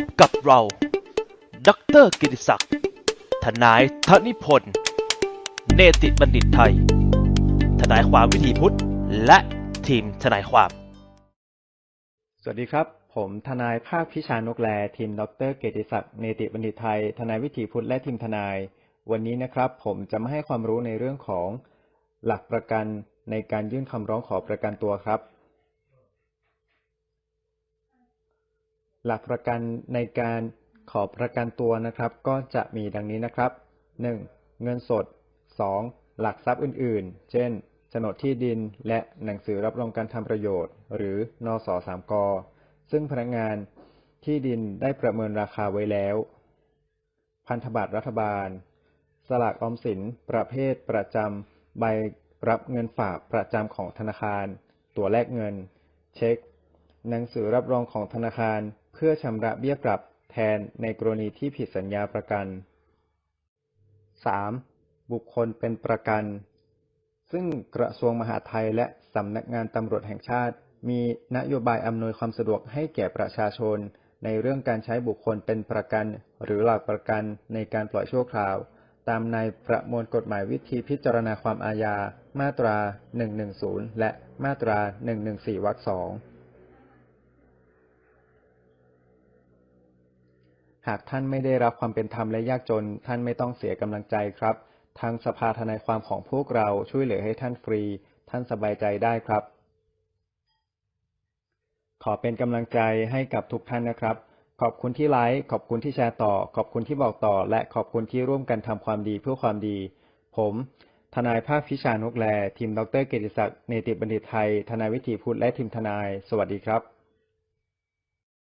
บกับเรา ดรกิติศักดิ์ ทนายธนิพนธ์ เนติบัณฑิตไทย ทนายความวิถีพุทธ และทีมทนายความ สวัสดีครับ ผมทนายภาคพิชานกแล ทีม ดรเกติศักดิ์ เนติบัณฑิตไทย ทนายวิถีพุทธ และทีมทนาย วันนี้นะครับ ผมจะมาให้ความรู้ในเรื่องของหลักประกันในการยื่นคำร้องขอประกันตัวครับ หลักประกันในการขอประกันตัวนะครับ ก็จะมีดังนี้นะครับ 1. เงินสด 2. หลักทรัพย์อื่น ๆ เช่นโฉนดที่ดินและหนังสือรับรองการทำประโยชน์ หรือนอสอสามก ซึ่งพนักงานที่ดินได้ประเมินราคาไว้แล้ว พันธบัตรรัฐบาล สลากออมสิน ประเภทประจำใบรับเงินฝากประจำของธนาคาร ตัวแลกเงิน เช็ค หนังสือรับรองของธนาคาร พื่อชำระเบี้ยปรับแทนในกรณีที่ผิดสัญญาประกัน 3. บุคคลเป็นประกัน ซึ่งกระทรวงมหาดไทยและสำนักงานตำรวจแห่งชาติ มีนโยบายอำนวยความสะดวกให้แก่ประชาชน ในเรื่องการใช้บุคคลเป็นประกัน หรือหลักประกันในการปล่อยชั่วคราว ตามในประมวลกฎหมายวิธีพิจารณาความอาญา มาตรา 110 และมาตรา 114 วรรค 2 หากท่านไม่ได้รับความเป็นธรรมและยากจน ท่านไม่ต้องเสียกำลังใจครับ ทางสภาทนายความของพวกเราช่วยเหลือให้ท่านฟรี ท่านสบายใจได้ครับ ขอเป็นกำลังใจให้กับทุกท่านนะครับ ขอบคุณที่ไลค์ ขอบคุณที่แชร์ต่อ ขอบคุณที่บอกต่อ และขอบคุณที่ร่วมกันทำความดีเพื่อความดี ผม ทนายภาคพิชานกแล ทีมดรเกติศักดิ์ เนติบัณฑิตไทย ทนายวิถีพุทธและทีมทนาย สวัสดีครับ